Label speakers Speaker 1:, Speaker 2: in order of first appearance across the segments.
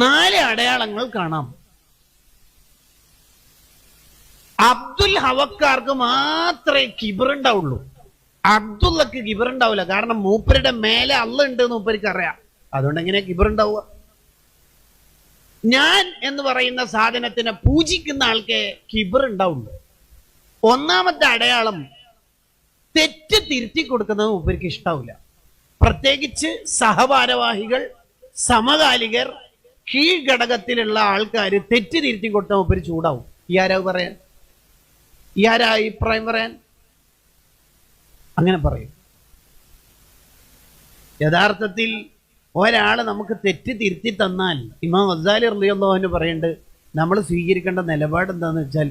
Speaker 1: നാല് അടയാളങ്ങൾ കാണാം. അബ്ദുൽ ഹവക്കാർക്ക് മാത്രമേ കിബറുണ്ടാവുള്ളൂ അബ്ദുള്ളക്ക് കിബറുണ്ടാവില്ല കാരണം മൂപ്പരുടെ മേലെ അല്ല ഉണ്ട് എന്ന് മൂപ്പർക്ക് അറിയാം. അതുകൊണ്ട് എങ്ങനെ കിബറുണ്ടാവുക ഞാൻ എന്ന് പറയുന്ന സാധനത്തിനെ പൂജിക്കുന്ന ആൾക്ക് കിബറുണ്ടാവുള്ളൂ ഒന്നാമത്തെ അടയാളം തെറ്റ് തിരുത്തി കൊടുക്കുന്നത് മൂപ്പർക്ക് ഇഷ്ടാവില്ല. പ്രത്യേകിച്ച് സഹഭാരവാഹികൾ സമകാലികർ കീഴ്ഘടകത്തിലുള്ള ആൾക്കാർ തെറ്റ് തിരുത്തി കൊടുത്ത മൂപ്പര് ചൂടാവും. ഈ ആരാ പറയാൻ? ഈ ആരാ അഭിപ്രായം പറയാൻ? അങ്ങനെ പറയും. യഥാർത്ഥത്തിൽ ഒരാൾ നമുക്ക് തെറ്റ് തിരുത്തി തന്നാൽ ഇമാം അസാലി റളിയല്ലാഹുവിന് പറയുന്നുണ്ട് നമ്മൾ സ്വീകരിക്കേണ്ട നിലപാട് എന്താന്ന് വെച്ചാൽ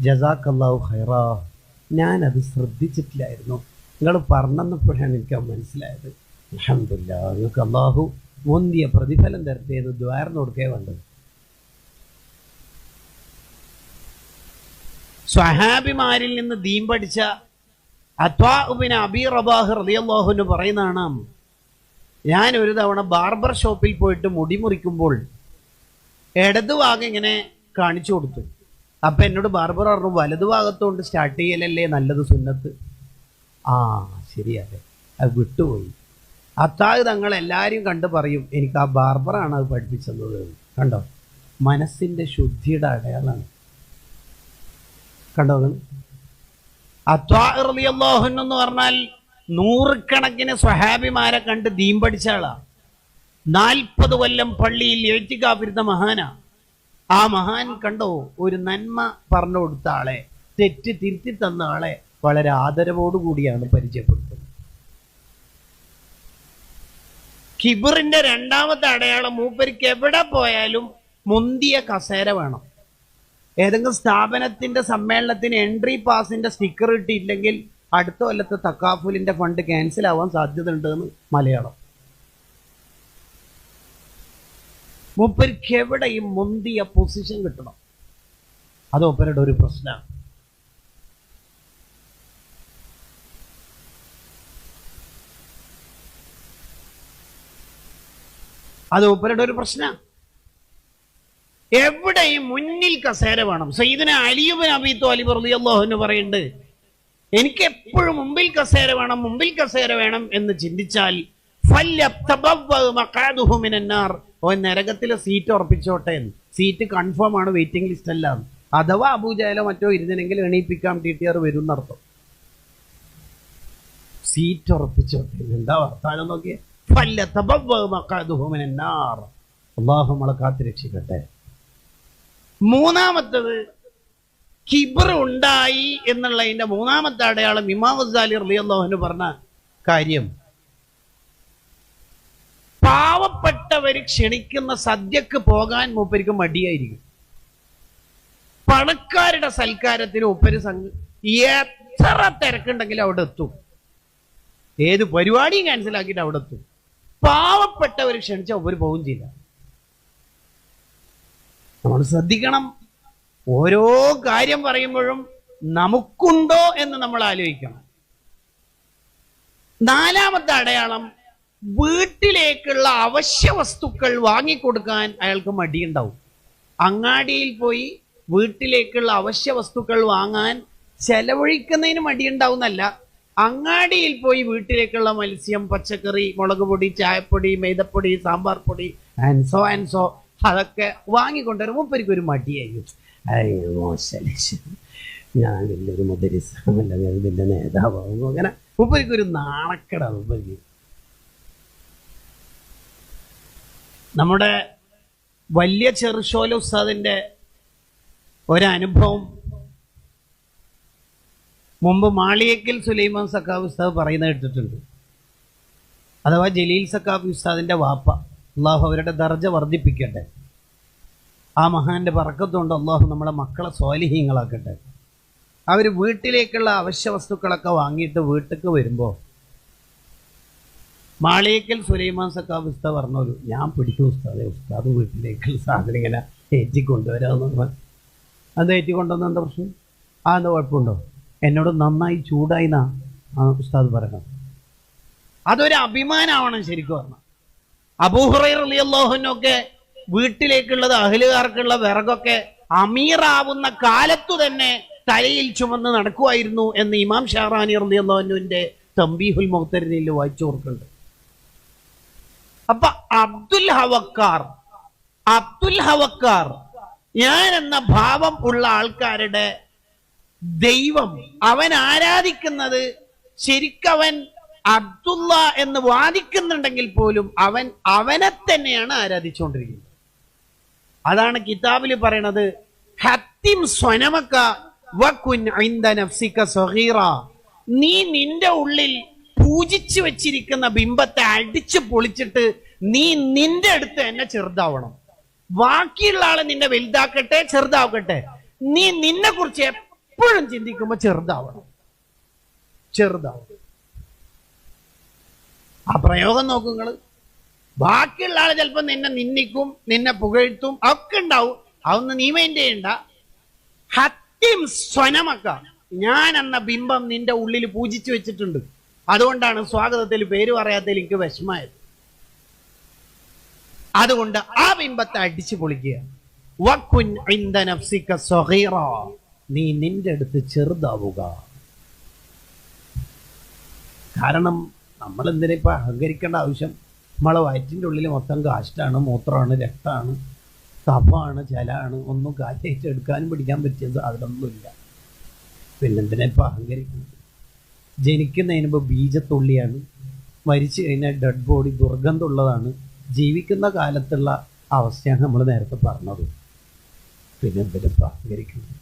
Speaker 1: ജസാഖല്ലാഹു ഹൈറാ ഞാനത് ശ്രദ്ധിച്ചിട്ടില്ലായിരുന്നു. നിങ്ങൾ പറഞ്ഞപ്പോഴാണ് എനിക്ക് മനസ്സിലായത്. അൽഹംദുലില്ലാ നിങ്ങൾക്ക് അള്ളാഹു മുന്തിയ പ്രതിഫലം തരട്ടെ എന്ന് ദ്വാരം കൊടുക്കേ വേണ്ടത് സ്വഹാബിമാരിൽ നിന്ന് ദീൻ പഠിച്ച അത്വാബിന് അബി റബാഹ് റളിയല്ലാഹുവിന് പറയുന്നതാണ് ഞാൻ ഒരു തവണ ബാർബർ ഷോപ്പിൽ പോയിട്ട് മുടി മുറിക്കുമ്പോൾ ഇടതുഭാഗം ഇങ്ങനെ കാണിച്ചു കൊടുത്തു. അപ്പം എന്നോട് ബാർബർ പറഞ്ഞു വലതുഭാഗത്തോണ്ട് സ്റ്റാർട്ട് ചെയ്യലല്ലേ നല്ലത് സുന്നത്ത്? ആ ശരിയതെ അത് വിട്ടുപോയി. അത്താഴ് തങ്ങൾ എല്ലാവരും കണ്ട് പറയും എനിക്ക് ആ ബാർബറാണ് അത് പഠിപ്പിച്ചത്. കണ്ടോ? മനസ്സിന്റെ ശുദ്ധിയുടെ അടയാളാണ്. കണ്ടോ അത്വാഹൻ എന്ന് പറഞ്ഞാൽ നൂറുകണക്കിന് സ്വഹാബിമാരെ കണ്ട് ദീം പഠിച്ച ആളാ. നാൽപ്പത് കൊല്ലം പള്ളിയിൽ എഴുത്തിക്കാപ്പിരുന്ന മഹാനാ. ആ മഹാൻ കണ്ടോ ഒരു നന്മ പറഞ്ഞു കൊടുത്ത ആളെ തെറ്റ് തിരുത്തി തന്ന ആളെ വളരെ ആദരവോടുകൂടിയാണ് പരിചയപ്പെടുത്തുന്നത് കിബറിന്റെ രണ്ടാമത്തെ അടയാളം മൂപ്പരിക്ക് എവിടെ പോയാലും മുന്തിയ കസേര വേണം. ഏതെങ്കിലും സ്ഥാപനത്തിന്റെ സമ്മേളനത്തിന് എൻട്രി പാസിന്റെ സ്റ്റിക്കർ ഇട്ടില്ലെങ്കിൽ അടുത്ത കൊല്ലത്തെ തക്കാഫുലിന്റെ ഫണ്ട് ക്യാൻസൽ ആവാൻ സാധ്യത ഉണ്ടെന്ന് മലയാളം. മൂപ്പരിക്ക് എവിടെയും മുന്തിയ പൊസിഷൻ കിട്ടണം. അത് മൂപ്പരുടെ ഒരു പ്രശ്നമാണ്. അത് മൂപ്പരുടെ ഒരു പ്രശ്നമാണ് എവിടെയും മുന്നിൽ കസേര വേണം സയ്യിദിന അലിയുബൻ അബി തോലിബ് റളിയല്ലാഹു പറയുന്നുണ്ട് എനിക്ക് എപ്പോഴും മുമ്പിൽ കസേര വേണം മുമ്പിൽ കസേര വേണം എന്ന് ചിന്തിച്ചാൽ നരകത്തിലെ സീറ്റ് ഉറപ്പിച്ചോട്ടെ. സീറ്റ് കൺഫേം ആണ് വെയിറ്റിംഗ് ലിസ്റ്റ് അല്ല. അഥവാ അബൂജാലോ മറ്റോ ഇരുന്നെങ്കിൽ എണീപ്പിക്കാം ടി ടി ആർ വരും എന്നർത്ഥം സീറ്റ് ഉറപ്പിച്ചോട്ടെ എന്താ വർത്താനം നോക്കിയേ. അള്ളാഹു നമ്മളെ രക്ഷിക്കട്ടെ മൂന്നാമത്തത് കിബർ ഉണ്ടായി എന്നുള്ളതിന്റെ മൂന്നാമത്തെ അടയാളം ഇമാം ഗസാലി റളിയല്ലാഹുവിന് പറഞ്ഞ കാര്യം. പാവപ്പെട്ടവർ ക്ഷണിക്കുന്ന സദ്യക്ക് പോകാൻ മൂപ്പർക്ക് മടിയായിരിക്കും. പണക്കാരുടെ സൽക്കാരത്തിന് ഉപ്പര് സംഘ എത്ര തിരക്കുണ്ടെങ്കിലും അവിടെ എത്തും ഏത് പരിപാടിയും ക്യാൻസൽ ആക്കിയിട്ട് അവിടെ എത്തും പാവപ്പെട്ടവർ ക്ഷണിച്ച ഒരു പോവും ചെയ്യില്ല. നമ്മൾ ശ്രദ്ധിക്കണം. ഓരോ കാര്യം പറയുമ്പോഴും നമുക്കുണ്ടോ എന്ന് നമ്മൾ ആലോചിക്കണം. നാലാമത്തെ അടയാളം വീട്ടിലേക്കുള്ള അവശ്യ വസ്തുക്കൾ വാങ്ങിക്കൊടുക്കാൻ അയാൾക്ക് മടിയുണ്ടാവും. അങ്ങാടിയിൽ പോയി വീട്ടിലേക്കുള്ള അവശ്യ വസ്തുക്കൾ വാങ്ങാൻ ചെലവഴിക്കുന്നതിന് മടിയുണ്ടാവുന്നല്ല അങ്ങാടിയിൽ പോയി വീട്ടിലേക്കുള്ള മത്സ്യം പച്ചക്കറി മുളക് പൊടി ചായപ്പൊടി മൈദപ്പൊടി സാമ്പാർ പൊടി ആൻസോ ആൻസോ അതൊക്കെ വാങ്ങിക്കൊണ്ടുവരും. മൂപ്പരിക്ക് ഒരു മടിയായി. അയ്യോ മോശം ഞാൻ വലിയൊരു മുദരിസമല്ല ഞാൻ അങ്ങനെ മൂപ്പരിക്ക് ഒരു നാണക്കട മൂപ്പരിക്ക് നമ്മുടെ വലിയ ചെറുശോല ഉസ്താദിന്റെ ഒരനുഭവം മുമ്പ് മാളിയക്കൽ സുലൈമാൻ സക്കാബ് ഉസ്താദ് പറയുന്നത് കേട്ടിട്ടുണ്ട് അഥവാ ജലീൽ സക്കാബ് ഉസ്താദിന്റെ വാപ്പ അള്ളാഹു അവരുടെ ദർജ വർദ്ധിപ്പിക്കട്ടെ. ആ മഹാന്റെ പറക്കത്തുകൊണ്ട് അള്ളാഹു നമ്മളെ മക്കളെ സ്വാലിഹീങ്ങളാക്കട്ടെ. അവർ വീട്ടിലേക്കുള്ള അവശ്യ വസ്തുക്കളൊക്കെ വാങ്ങിയിട്ട് വീട്ടിലേക്ക് വരുമ്പോൾ മാളിയേക്കൽ സുലൈമാൻ സക്കാബ് ഉസ്താദ് പറഞ്ഞൊരു ഞാൻ പിടിച്ചു ഉസ്താദെ ഉസ്താദ് വീട്ടിലേക്കുള്ള സാധനം ഇങ്ങനെ ഏറ്റി കൊണ്ടുവരാമെന്ന് പറഞ്ഞു. അത് ഏറ്റി കൊണ്ടുവന്ന എന്താ പ്രശ്നം? ആ എന്താ കുഴപ്പമുണ്ടോ? എന്നോട് നന്നായി ചൂടായി ഉസ്താദ് പറയണം അതൊരു അഭിമാനമാവണം ശരിക്കും പറഞ്ഞാൽ അബൂഹുറൈർ അലി അള്ളാഹുനൊക്കെ വീട്ടിലേക്കുള്ളത് അഹലുകാർക്കുള്ള വിറകൊക്കെ അമീറാവുന്ന കാലത്തു തന്നെ തലയിൽ ചുമന്ന് നടക്കുമായിരുന്നു എന്ന് ഇമാം ഷാറാനി റളിയല്ലാഹുവിന്റെ തമ്പീഹുൽ മുഖത്തരിനിൽ വായിച്ചു ഓർക്കുന്നുണ്ട് അപ്പൊ അബ്ദുൽ ഹവക്കാർ അബ്ദുൽ ഹവക്കാർ ഞാൻ എന്ന ഭാവം ഉള്ള ആൾക്കാരുടെ ദൈവം അവൻ ആരാധിക്കുന്നത് ശരിക്കവൻ അബ്ദുള്ള എന്ന് വാദിക്കുന്നുണ്ടെങ്കിൽ പോലും അവൻ അവനെ തന്നെയാണ് ആരാധിച്ചുകൊണ്ടിരിക്കുന്നത്. അതാണ് കിതാബിൽ പറയണത് ഹത്തിം സ്വനമക്ക നീ നിന്റെ ഉള്ളിൽ പൂജിച്ചു വെച്ചിരിക്കുന്ന ബിംബത്തെ അടിച്ചു പൊളിച്ചിട്ട് നീ നിന്റെ അടുത്ത് തന്നെ ചെറുതാവണം. ബാക്കിയുള്ള ആളെ നിന്നെ വലുതാക്കട്ടെ ചെറുതാവട്ടെ നീ നിന്നെ കുറിച്ച് എപ്പോഴും ചിന്തിക്കുമ്പോ ചെറുതാവണം. ചെറുതാവണം. ആ പ്രയോഗം നോക്കുങ്ങൾ ബാക്കിയുള്ള ആളെ ചിലപ്പോ നിന്നെ നിന്ദിക്കും നിന്നെ പുകഴ്ത്തും ഒക്കെ ഉണ്ടാവും. അതൊന്നും നീ മെയിൻ ചെയ്യണ്ട. ഹത്യം സ്വനമക്ക ഞാൻ എന്ന ബിംബം നിന്റെ ഉള്ളിൽ പൂജിച്ചു വെച്ചിട്ടുണ്ട്. അതുകൊണ്ടാണ് സ്വാഗതത്തിൽ പേര് പറയാത്തതിൽ എനിക്ക് വിഷമായത് അതുകൊണ്ട് ആ ബിംബത്തെ അടിച്ചു പൊളിക്കുക. നീ നിന്റെ അടുത്ത് ചെറുതാവുക. കാരണം നമ്മൾ എന്തിനാ ഇപ്പം അഹങ്കരിക്കേണ്ട ആവശ്യം? നമ്മളെ വയറ്റിന്റെ ഉള്ളിൽ മൊത്തം കാഷ്ടാണ് മൂത്രമാണ് രക്തമാണ് കഫമാണ് ജലാണ് ഒന്നും കാറ്റയച്ച് എടുക്കാനും പിടിക്കാൻ പറ്റിയ സാധനമൊന്നുമില്ല പിന്നെന്തിനാ ഇപ്പം അഹങ്കരിക്കുന്നത്? ജനിക്കുന്നതിന് മുമ്പ് ബീജത്തുള്ളിയാണ് മരിച്ചു കഴിഞ്ഞാൽ ഡെഡ് ബോഡി ദുർഗന്ധമുള്ളതാണ് ജീവിക്കുന്ന കാലത്തുള്ള അവസ്ഥയാണ് നമ്മൾ നേരത്തെ പറഞ്ഞത്. പിന്നെ എന്തിനാ അഹങ്കരിക്കുന്നത്?